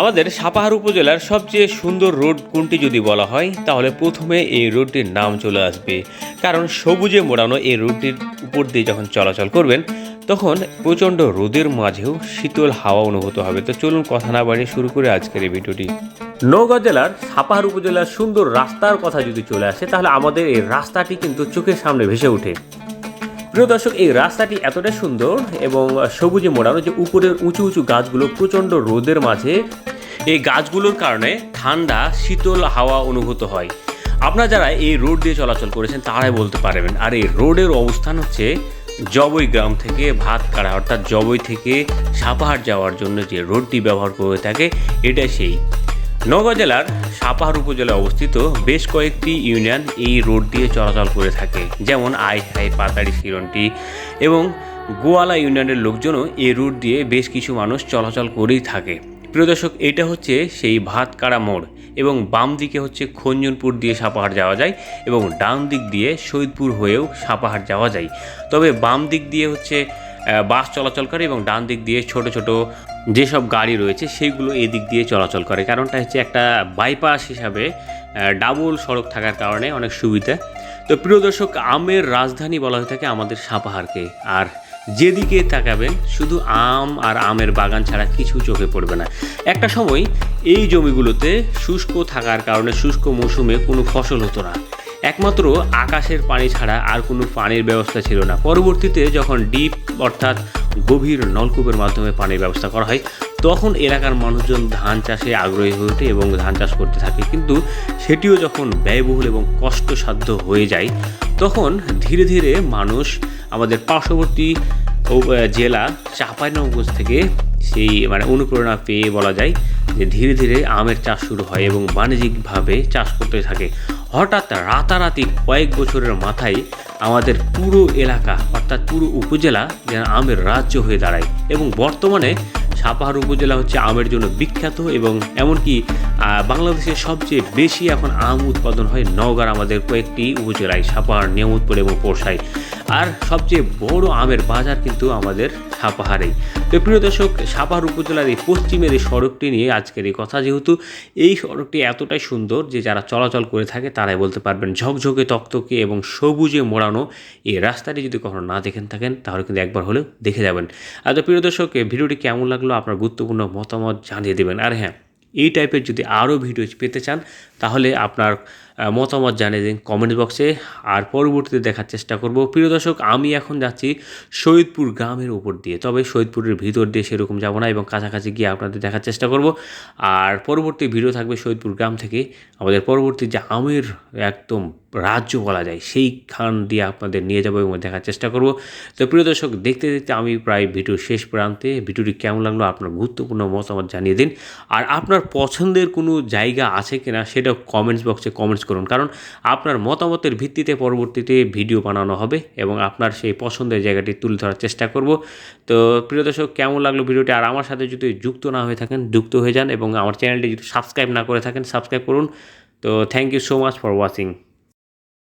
আমাদের সাপাহার উপজেলার সবচেয়ে সুন্দর রোড কোনটি যদি বলা হয়, তাহলে প্রথমে এই রোডটির নাম চলে আসবে। কারণ সবুজে মোড়ানো এই রোডটির উপর দিয়ে যখন চলাচল করবেন, তখন প্রচণ্ড রোদের মাঝেও শীতল হাওয়া অনুভূত হবে। তো চলুন কথা না বাড়িয়ে শুরু করে আজকের এই ভিডিওটি। নওগাঁ জেলার সাপাহার উপজেলার সুন্দর রাস্তার কথা যদি চলে আসে, তাহলে আমাদের এই রাস্তাটি কিন্তু চোখের সামনে ভেসে ওঠে। প্রিয় দর্শক, এই রাস্তাটি এতটা সুন্দর এবং সবুজে মোড়ানো যে উপরের উঁচু উঁচু গাছগুলো প্রচণ্ড রোদের মাঝে, এই গাছগুলোর কারণে ঠান্ডা, শীতল হাওয়া অনুভূত হয়। আপনারা যারা এই রোড দিয়ে চলাচল করেছেন, তারাই বলতে পারবেন, আর এই রোডের অবস্থান হচ্ছে জবই গ্রাম থেকে ভাতকাড়া, অর্থাৎ জবই থেকে সাপাহাট যাওয়ার জন্য যে রোডটি ব্যবহার করে থাকে এটা সেই। নওগাঁ জেলার সাপাহার উপজেলায় অবস্থিত বেশ কয়েকটি ইউনিয়ন এই রোড দিয়ে চলাচল করে থাকে। যেমন আই হাই পাতাড়ি, শিরন্টি এবং গোয়ালা ইউনিয়নের লোকজনও এই রুট দিয়ে বেশ কিছু মানুষ চলাচল করেই থাকে। প্রিয় দর্শক, এটা হচ্ছে সেই ভাতকাড়া মোড় এবং বাম দিকে হচ্ছে খঞ্জনপুর দিয়ে সাপাহাট যাওয়া যায় এবং ডান দিক দিয়ে শহীদপুর হয়েও সাপাহাট যাওয়া যায়। তবে বাম দিক দিয়ে হচ্ছে বাস চলাচল করে এবং ডান দিক দিয়ে ছোট ছোট যেসব গাড়ি রয়েছে সেইগুলো এদিক দিয়ে চলাচল করে। কারণটা হচ্ছে একটা বাইপাস হিসাবে ডাবল সড়ক থাকার কারণে অনেক সুবিধা। তো প্রিয় দর্শক, আমের রাজধানী বলা হয়ে থাকে আমাদের সাপাহারকে। আর যেদিকে তাকাবেন, শুধু আম আর আমের বাগান ছাড়া কিছু চোখে পড়বে না। একটা সময় এই জমিগুলোতে শুষ্ক থাকার কারণে, শুষ্ক মৌসুমে কোনো ফসল হতো না। একমাত্র আকাশের পানি ছাড়া আর কোনো পানির ব্যবস্থা ছিল না। পরবর্তীতে যখন ডিপ অর্থাৎ গভীর নলকূপের মাধ্যমে পানির ব্যবস্থা করা হয়, তখন এলাকার মানুষজন ধান চাষে আগ্রহী হয়ে ওঠে এবং ধান চাষ করতে থাকে। কিন্তু সেটিও যখন ব্যয়বহুল এবং কষ্টসাধ্য হয়ে যায়, তখন ধীরে ধীরে মানুষ আমাদের পার্শ্ববর্তী জেলা চাঁপাইনবাবগঞ্জ থেকে সেই মানে অনুপ্রেরণা পেয়ে বলা যায় যে ধীরে ধীরে আমের চাষ শুরু হয় এবং বাণিজ্যিকভাবে চাষ করতে থাকে। হঠাৎ রাতারাতি কয়েক বছরের মাথায় আমাদের পুরো এলাকা, অর্থাৎ পুরো উপজেলা যেন আমের রাজ্য হয়ে দাঁড়ায়। এবং বর্তমানে সাপাহার উপজেলা হচ্ছে আমের জন্য বিখ্যাত এবং এমনকি বাংলাদেশের সবচেয়ে বেশি এখন আম উৎপাদন হয় নওগাঁর আমাদের কয়েকটি উপজেলায়, সাপাহার নিয়মতপুর এবং পোরশাই আর সবচেয়ে বড় আমের বাজার কিন্তু আমাদের সাপাহারেই। তো প্রিয় দর্শক, সাপাহার উপজেলার এই পশ্চিমের এই সড়কটি নিয়ে আজকের এই কথা যেহেতু, এই সড়কটি এতটাই সুন্দর যে যারা চলাচল করে থাকে তারাই বলতে পারবেন ঝকঝকে, তকতকে এবং সবুজে মোড়ানো এই রাস্তাটি যদি কখনো না দেখেন থাকেন, তাহলে কিন্তু একবার হলেও দেখে যাবেন। আর তো প্রিয় দর্শক ভিডিওটি কেমন লাগল আপনার গুরুত্বপূর্ণ মতামত জানিয়ে দেবেন। আর হ্যাঁ এই টাইপের যদি আরও ভিডিও পেতে চান তাহলে আপনার মতামত জানিয়ে দিন কমেন্ট বক্সে আর পরবর্তীতে দেখার চেষ্টা করব। প্রিয় দর্শক, আমি এখন যাচ্ছি শহীদপুর গ্রামের উপর দিয়ে। তবে শহীদপুরের ভিতর দিয়ে সেরকম যাব না এবং কাছাকাছি গিয়ে আপনাদের দেখার চেষ্টা করব। আর পরবর্তী ভিডিও থাকবে শহীদপুর গ্রাম থেকে। আমাদের পরবর্তী যে আমের একদম রাজ্য বলা যায় সেই খান দিয়ে আপনাদের নিয়ে যাব এবং দেখার চেষ্টা করব। তো প্রিয় দর্শক, দেখতে দেখতে আমি প্রায় ভিডিও শেষ প্রান্তে। ভিডিওটি কেমন লাগল? আপনার গুরুত্বপূর্ণ মতামত জানিয়ে দিন। আর আপনার পছন্দের কোনো জায়গা আছে কিনা সেটা কমেন্টস বক্সে কমেন্টস করুন। কারণ আপনার মতামতের ভিত্তিতে পরবর্তীতে ভিডিও বানানো হবে এবং আপনার সেই পছন্দের জায়গাটি তুলে ধরার চেষ্টা করব। তো প্রিয় দর্শক, কেমন লাগল ভিডিওটি? আর আমার সাথে যদি যুক্ত না হয়ে থাকেন, যুক্ত হয়ে যান এবং আমার চ্যানেলটি যদি সাবস্ক্রাইব না করে থাকেন সাবস্ক্রাইব করুন। তো thank you so much for watching